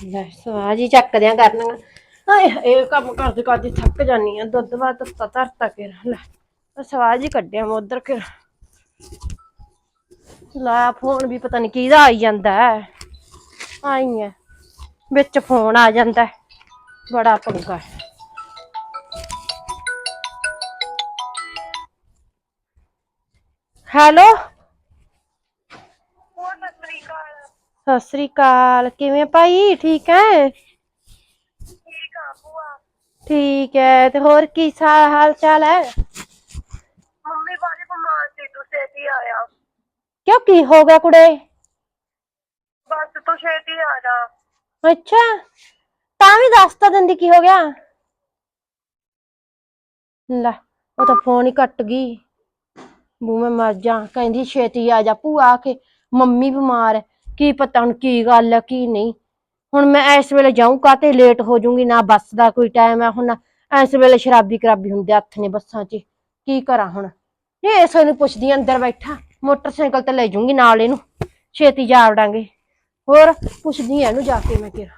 ਲੈ ਸਵਾਜ ਹੀ ਚੱਕਦਿਆਂ ਕਰਨਾ ਹਾਏ ਇਹ ਕੰਮ ਕਰਦੇ ਕਰਦੇ ਥੱਕ ਜਾਨੀ ਆ। ਦੁੱਧ ਬਾਅਦ ਤੱਤਾ ਧਰਤਾ ਕੇ ਲੈ। ਸਵਾਜ ਹੀ ਕੱਢਿਆ ਮੈਂ ਉਧਰ ਕੇ। ਲੈ ਫੋਨ ਵੀ ਪਤਾ ਨਹੀਂ ਕਿਹਦਾ ਆਈ ਜਾਂਦਾ ਹੈ। ਆਈ ਹੈ। ਵਿੱਚ ਫੋਨ ਆ ਜਾਂਦਾ। ਬੜਾ ਪੰਗਾ ਹੈਲੋ? ਸਤਿ ਸ੍ਰੀ ਅਕਾਲ। ਕਿਵੇਂ ਭਾਈ? ਠੀਕ ਹੈ? ਠੀਕ ਆ ਭੂਆ। ਠੀਕ ਹੈ। ਤੇ ਹੋਰ ਕੀ ਹਾਲ ਚਾਲ ਹੈ? ਮੰਮੀ ਬਾਰੇ ਬਿਮਾਰ ਸੀ ਤੂੰ ਛੇਤੀ ਆਇਆ। ਕਿਉਂ ਕੀ ਹੋ ਗਿਆ ਕੁੜੇ? ਬਸ ਤੂੰ ਛੇਤੀ ਆ ਜਾ। ਅੱਛਾ ਤਾਂ ਵੀ ਦੱਸ ਤਾਂ ਦਿੰਦੀ ਕੀ ਹੋ ਗਿਆ? ਲੈ ਉਹ ਤਾਂ ਫੋਨ ਹੀ ਕੱਟ ਗਈ। ਬੂ ਮੈਂ ਮਰ ਜਾ ਕਹਿੰਦੀ ਛੇਤੀ ਆ ਜਾ ਭੂਆ ਆ ਕੇ ਮੰਮੀ ਬਿਮਾਰ ਹੈ ਕੀ ਪਤਾ ਹੁਣ ਕੀ ਗੱਲ ਹੈ ਕੀ ਨਹੀਂ। ਹੁਣ ਮੈਂ ਇਸ ਵੇਲੇ ਜਾਊਂ ਕਾਤੇ ਲੇਟ ਹੋ ਜਾਊਂਗੀ ਨਾ ਬੱਸ ਦਾ ਕੋਈ ਟਾਈਮ ਹੈ ਹੁਣ ਇਸ ਵੇਲੇ ਸ਼ਰਾਬੀ ਕਰਾਬੀ ਹੁੰਦੇ ਹੱਥ ਨੇ ਬੱਸਾਂ 'ਚ। ਕੀ ਕਰਾਂ ਹੁਣ? ਇਹ ਇਸ ਨੂੰ ਪੁੱਛਦੀ ਆਂ, ਅੰਦਰ ਬੈਠਾ ਮੋਟਰਸਾਈਕਲ ਤੇ ਲੈ ਜਾਊਂਗੀ ਨਾਲ ਇਹਨੂੰ ਛੇਤੀ ਜਾ ਵੜਾਂਗੇ। ਹੋਰ ਪੁੱਛਦੀ ਆ ਇਹਨੂੰ ਜਾ ਕੇ ਮੈਂ ਕਿਹਾ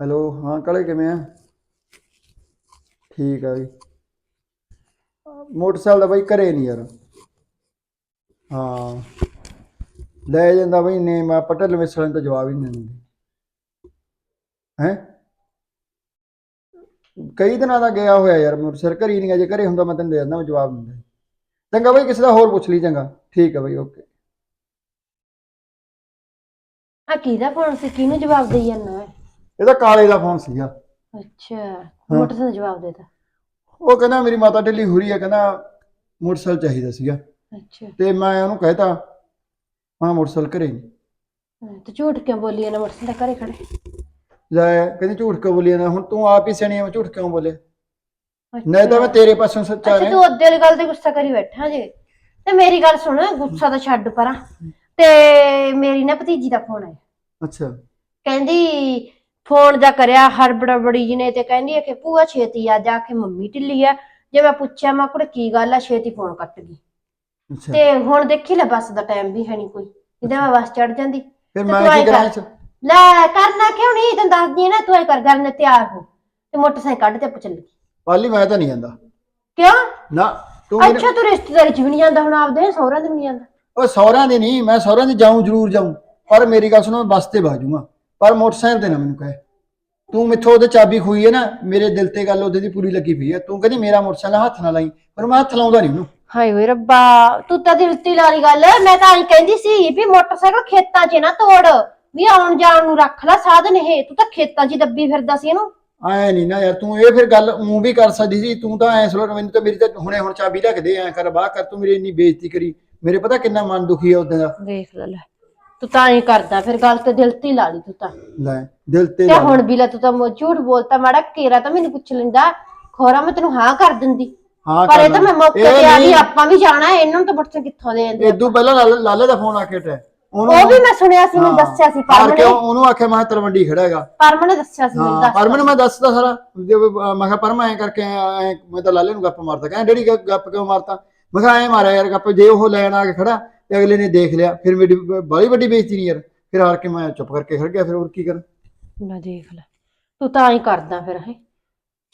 ਹੈਲੋ ਹਾਂ ਕਾਲੇ ਕਿਵੇਂ ਆ? ਠੀਕ ਆ ਜੀ। ਮੋਟਰਸਾਈਕਲ ਦਾ ਬਾਈ ਘਰੇ ਨਹੀਂ ਯਾਰ। ਹਾਂ। ਲੈ ਜਾਂਦਾ ਬਈ ਨੇ ਮੈਂ ਪਟਲ ਮਿਸਲਣ ਤਾਂ ਜਵਾਬ ਹੀ ਨਹੀਂ ਦਿੰਦੇ। ਹੈ? ਕਈ ਦਿਨਾਂ ਦਾ ਗਿਆ ਹੋਇਆ ਯਾਰ ਮੋਟਰਸਾਈਕਲ ਘਰੇ ਘਰੀ ਨਹੀਂ ਗਿਆ ਘਰੇ ਹੁੰਦਾ ਮੈਂ ਤੈਨੂੰ ਦੇ ਦਿੰਦਾ ਮੈਂ ਜਵਾਬ ਦਿੰਦਾ। ਚੰਗਾ ਬਈ ਕਿਸੇ ਦਾ ਹੋਰ ਪੁੱਛ ਲਈ ਚੰਗਾ। ਠੀਕ ਹੈ ਬਈ ਓਕੇ। ਆ ਕਿਹਦਾ ਫੋਨ ਸੀ? ਕਿਹਨੂੰ ਜਵਾਬ ਦੇਈ ਜਾਂਦਾ ਇਹਦਾ ਕਾਲੇ ਦਾ ਫੋਨ ਸੀਗਾ। ਅੱਛਾ ਮੋਟਰਸਾਈਕਲ ਦਾ ਜਵਾਬ ਦੇਤਾ। ਉਹ ਕਹਿੰਦਾ ਮੇਰੀ ਮਾਤਾ ਢਿੱਲੀ ਹੋ ਰਹੀ ਹੈ ਕਹਿੰਦਾ ਮੋਟਰਸਾਈਕਲ ਚਾਹੀਦਾ ਸੀਗਾ। ਅੱਛਾ। ਤੇ ਮੈਂ ਉਹਨੂੰ ਕਹਿਤਾ ਮੈਂ ਮੋਟਰਸਾਈਕਲ ਘਰੇ ਨਹੀਂ ਹਾਂ, ਤੇ ਝੂਠ ਕਿਉਂ ਬੋਲੀ ਇਹਨਾਂ ਮੋਟਰਸਾਈਕਲ ਤਾਂ ਘਰੇ ਖੜੇ। ਲੈ ਕਹਿੰਦੀ ਝੂਠ ਕਿਉਂ ਬੋਲੀ ਜਾਂਦਾ? ਹੁਣ ਤੂੰ ਆਪ ਹੀ ਸਿਆਣੀ ਆ ਝੂਠ ਕਿਉਂ ਬੋਲੇ। ਨਹੀਂ ਤਾਂ ਮੈਂ ਤੇਰੇ ਪਾਸੋਂ ਸੱਚਾ ਅੱਛਾ ਰਿਹਾ ਤੂੰ ਉਹਦੇ ਵਾਲੀ ਗੱਲ ਤੇ ਗੁੱਸਾ ਕਰੀ ਬੈਠਾ ਜੇ। ਤੇ ਮੇਰੀ ਗੱਲ ਸੁਣ ਗੁੱਸਾ ਤਾਂ ਛੱਡ ਪਰਾਂ। ਤੇ ਮੇਰੀ ਨਾ ਭਤੀਜੀ ਦਾ ਫੋਨ ਆਇਆ। ਅੱਛਾ। ਕਹਿੰਦੀ ਫੋਨ ਜਾ ਕਰਿਆ ਹਰਬੜਾ ਬੜੀ ਜੀ ਨੇ ਤੇ ਕਹਿੰਦੀ ਹੈ ਕਿ ਭੂਆ ਛੇਤੀ ਆ ਜਾ ਕੇ ਮੰਮੀ ਢਿੱਲੀ ਆ। ਜੇ ਮੈਂ ਪੁੱਛਿਆ ਮੈਂ ਕੁੜੇ ਕੀ ਗੱਲ ਆ? ਛੇਤੀ ਫੋਨ ਕੱਟ ਗਈ। ਅੱਛਾ। ਤੇ ਹੁਣ ਦੇਖੀ ਲੈ ਬੱਸ ਦਾ ਟਾਈਮ ਵੀ ਹੈ ਨਹੀਂ ਕੋਈ। ਇਹਦਾ ਮੈਂ ਬੱਸ ਚੜ ਜਾਂਦੀ। ਫਿਰ ਮੈਂ ਕੀ ਕਰਾਂ? ਲੈ ਕਰਨਾ ਕਿਉਂ ਨਹੀਂ ਤੈਨੂੰ ਦੱਸਦੀ ਨਾ ਤੂੰ ਐ ਕਰ ਕਰਨ ਤਿਆਰ ਹੋ। ਤੇ ਮੋਟਰਸਾਈਕਲ ਕੱਢ ਤੇ ਚੱਲੀਏ ਪਾਲੀ ਮੈਂ ਤਾਂ ਨਹੀਂ ਜਾਂਦਾ। ਕਿਉਂ? ਨਾ ਤੂੰ ਮੇਰੇ ਅੱਛਾ ਤੂੰ ਰਿਸ਼ਤੇਦਾਰੀ ਚ ਵੀ ਨਹੀਂ ਜਾਂਦਾ ਹੁਣ ਆਪਦੇ ਸਹੁਰਿਆਂ ਦੇ ਵੀ ਨਹੀਂ ਜਾਂਦਾ। ਉਹ ਸਹੁਰਿਆਂ ਦੇ ਨਹੀਂ ਮੈਂ ਸਹੁਰਿਆਂ ਦੇ ਜਾਊਂ ਜ਼ਰੂਰ ਜਾਊਂ। ਪਰ ਮੇਰੀ ਗੱਲ ਸੁਣੋ ਮੈਂ ਬੱਸ ਤੇ ਬਾਜੂਗਾ ਪਰ ਮੋਟਰਸਾਈਕਲ ਤੇ ਨਾ ਮੈਨੂੰ ਕਹੇ। ਤੂੰ ਮਿੱਥੋਂ ਉਹਦੇ ਚਾਬੀ ਖੋਈ ਹੈ ਨਾ ਮੇਰੇ ਦਿਲ ਤੇ ਗੱਲ ਉਹਦੇ ਦੀ ਪੂਰੀ ਲੱਗੀ ਪਈ ਹੈ। ਤੂੰ ਕਹਿੰਦੀ ਮੇਰਾ ਮੋਟਰਸਾਈਕਲ ਹੱਥ ਨਾ ਲਾਈ ਪਰ ਮੈਂ ਹੱਥ ਲਾਉਂਦਾ ਨਹੀਂ ਉਹਨੂੰ। ਹਾਏ ਓਏ ਰੱਬਾ ਤੂੰ ਤਾਂ ਦਿਲ ਤੇ ਲਾਰੀ ਗੱਲ ਮੈਂ ਤਾਂ ਐਂ ਕਹਿੰਦੀ ਸੀ ਵੀ ਮੋਟਰਸਾਈਕਲ ਖੇਤਾਂ 'ਚ ਨਾ ਤੋੜ ਵੀ ਆਉਣ ਜਾਣ ਨੂੰ ਰੱਖ ਲੈ ਸਾਧਨ ਇਹ। ਤੂੰ ਤਾਂ ਖੇਤਾਂ 'ਚ ਹੀ ਦੱਬੀ ਫਿਰਦਾ ਸੀ ਇਹਨੂੰ। ਐ ਨਹੀਂ ਨਾ ਯਾਰ ਤੂੰ ਇਹ ਫਿਰ ਗੱਲ ਉਂ ਵੀ ਕਰ ਸਕਦੀ ਸੀ ਤੂੰ ਤਾਂ ਐ ਸਲੋ ਮੈਨੂੰ ਤਾਂ ਮੇਰੀ ਤਾਂ ਹੁਣੇ ਹੁਣ ਚਾਬੀ ਰੱਖ ਦੇ ਐ ਕਰ ਬਾਹ ਕਰ ਤੂੰ ਮੇਰੀ ਇੰਨੀ ਬੇਇੱਜ਼ਤੀ ਕਰੀ। ਮੇਰੇ ਪਤਾ ਕਿੰਨਾ ਮਨ ਦੁਖੀ ਹੈ ਉਦੋਂ ਦਾ। ਦੇਖ ਲੈ ਲੈ। ਤੂੰ ਤਾਂ ਐਂ ਕਰਦਾ ਫਿਰ ਗੱਲ ਤੇ ਦਿਲ ਤੇ ਹੀ ਲਾ ਲਈ ਤੂੰ ਤਾਂ। ਲੈ ਦਿਲ ਤੇ ਤੇ ਲਾ ਹੁਣ ਵੀ ਲੈ ਤੂੰ ਤਾਂ ਮੋ- ਝੂਠ ਬੋਲਤਾ ਮਾੜਾ ਕੇਰਾ ਤਾਂ ਮੈਨੂੰ ਪੁੱਛ ਲੈਂਦਾ। ਖੋਰਾ ਮੈਂ ਤੈਨੂੰ ਹਾਂ ਕਰ ਦਿੰਦੀ। ਹਾਂ ਪਰ ਇਹ ਤਾਂ ਮੈਂ ਮੌਕੇ ਤੇ ਆ ਗਈ। ਆਪਾਂ ਵੀ ਜਾਣਾ ਹੈ, ਇਹਨਾਂ ਨੂੰ ਤਾਂ ਬੱਚੇ ਕਿੱਥੋਂ ਦੇ ਦਿੰਦੇ ਇਦੋਂ ਪਹਿਲਾਂ ਲਾਲੇ ਲਾਲੇ ਦਾ ਫੋਨ ਆ ਕੇ ਟੈ ਉਹ ਵੀ ਮੈਂ ਸੁਣਿਆ ਸੀ ਮੈਨੂੰ। ਦੱਸਿਆ ਸੀ ਪਰਮ ਨੇ ਉਹਨੂੰ ਆਖਿਆ ਮੈਂ ਤਲਵੰਡੀ ਖੜਾ ਹੈਗਾ। ਪਰਮ ਨੇ ਦੱਸਿਆ ਸੀ ਮੈਨੂੰ ਹਾਂ ਦੱਸ ਮੈਂ ਦੱਸਦਾ ਸਾਰਾ। ਜੇ ਮੈਂ ਕਿਹਾ ਪਰਮ ਐ ਕਰਕੇ ਐ ਮੈਂ ਤਾਂ ਲਾਲੇ ਨੂੰ ਗੱਪ ਮਾਰਦਾ ਕਹਿੰਦਾ ਡੈਡੀ ਗੱਪ ਕਿਉਂ ਮਾਰਤਾ? ਮੈਂ ਕਿਹਾ ਐ ਮਾਰਿਆ ਯਾਰ ਗੱਪ। ਜੇ ਉਹ ਲੈਣ ਆ ਕੇ ਖੜਾ ਤੇ ਅਗਲੇ ਨੇ ਦੇਖ ਲਿਆ ਫਿਰ ਮੇਰੀ ਬੜੀ ਵੱਡੀ ਬੇਇੱਜ਼ਤੀ ਨਹੀਂ ਯਾਰ। ਫਿਰ ਹਾਰ ਕੇ ਮੈਂ ਚੁੱਪ ਕਰਕੇ ਖੜ ਗਿਆ ਫਿਰ ਹੋਰ ਕੀ ਕਰਾਂ? ਨਾ ਦੇਖ ਲੈ। ਤੂੰ ਤਾਂ ਹੀ ਕਰਦਾ ਫਿਰ ਹੈ।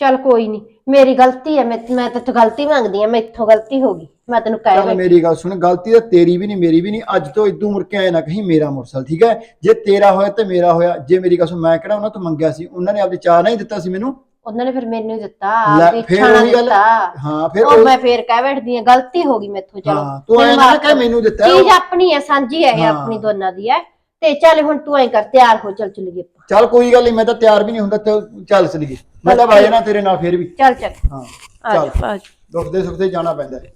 ਚੱਲ ਕੋਈ ਨਹੀਂ ਮੇਰੀ ਗਲਤੀ ਹੈ ਮੈਂ ਮੈਂ ਤੇ ਗਲਤੀ ਮੰਗਦੀ ਆ ਮੈਥੋਂ ਗਲਤੀ ਹੋ ਗਈ ਮੈਂ ਤੈਨੂੰ ਕਹਿ ਚੱਲ ਬੈਠੀ। ਮੇਰੀ ਗੱਲ ਸੁਣ ਗਲਤੀ ਤਾਂ ਤੇਰੀ ਵੀ ਨਹੀਂ ਮੇਰੀ ਵੀ ਨਹੀਂ ਅੱਜ ਤੋਂ ਇਦੋਂ ਮੁੜ ਕੇ ਆਏ ਨਾ ਕਹੀਂ ਮੇਰਾ ਮੋਟਰਸਾਈਕਲ ਠੀਕ ਹੈ ਜੇ ਤੇਰਾ ਹੋਇਆ ਤੇ ਮੇਰਾ ਹੋਇਆ ਜੇ ਮੇਰੀ ਗੱਲ ਸੁਣ ਮੈਂ ਕਿਹੜਾ ਉਹਨਾਂ ਤੋਂ ਮੰਗਿਆ ਸੀ ਉਹਨਾਂ ਨੇ ਆਪਦੀ ਚਾਹ ਨਹੀਂ ਦਿੱਤਾ ਸੀ ਮੈਨੂੰ? ਉਹਨਾਂ ਨੇ ਫਿਰ ਮੈਨੂੰ ਹੀ ਦਿੱਤਾ ਲੈ, ਫਿਰ ਛਾਣਾ ਉਹੀ ਗੱਲ- ਦਿੱਤਾ। ਹਾਂ ਫਿਰ ਉਹ ਉਹ- ਮੈਂ ਫੇਰ ਕਹਿ ਬੈਠਦੀ ਆ ਗਲਤੀ ਹੋ ਗਈ ਮੈਥੋਂ ਚਲੋ। ਹਾਂ ਤੂੰ ਐ ਮੈਨੂੰ ਨਾ ਮਾਫ਼ ਕਹਿ ਮੈਨੂੰ ਦਿੱਤਾ ਚੀਜ਼ ਆਪਣੀ ਹੈ ਸਾਂਝੀ ਹੈ ਇਹ ਹਾਂ। ਆਪਣੀ ਦੋਨਾਂ ਦੀ ਹੈ ਤੇ ਚੱਲ ਹੁਣ ਤੂੰ ਐ ਕਰ ਤਿਆਰ ਹੋ ਚੱਲ ਚੱਲੀਏ ਆਪਾਂ। ਚੱਲ ਕੋਈ ਗੱਲ ਨਹੀਂ ਮੈਂ ਤਾਂ ਤਿਆਰ ਵੀ ਨਹੀਂ ਹੁੰਦਾ ਤੇ ਚੱਲ ਚਲੀਏ। ਮੈਂ ਤਾਂ ਵਾਜਣਾ ਤੇਰੇ ਨਾਲ ਫਿਰ ਵੀ। ਚੱਲ ਚੱਲ। ਹਾਂ ਆ ਚੱਲ। ਆ ਜਾ। ਦੁੱਖ ਦੇ ਸੁੱਖ ਦੇ ਜਾਣਾ ਪੈਂਦਾ ਹੈ।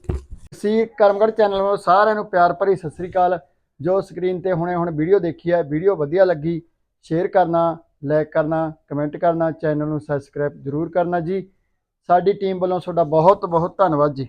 ਕਰਮਗੜ ਚੈਨਲ ਵੱਲੋਂ ਸਾਰਿਆਂ ਨੂੰ ਪਿਆਰ ਭਰੀ ਸਤਿ ਸ੍ਰੀ ਅਕਾਲ। ਜੋ ਸਕਰੀਨ ਤੇ ਹੁਣੇ ਹੁਣ ਵੀਡੀਓ ਦੇਖੀ ਹੈ ਵੀਡੀਓ ਵਧੀਆ ਲੱਗੀ ਸ਼ੇਅਰ ਕਰਨਾ ਲਾਈਕ ਕਰਨਾ ਕਮੈਂਟ ਕਰਨਾ ਚੈਨਲ ਨੂੰ ਸਬਸਕ੍ਰਾਈਬ ਜ਼ਰੂਰ ਕਰਨਾ ਜੀ। ਸਾਡੀ ਟੀਮ ਵੱਲੋਂ ਤੁਹਾਡਾ ਬਹੁਤ ਬਹੁਤ ਧੰਨਵਾਦ ਜੀ।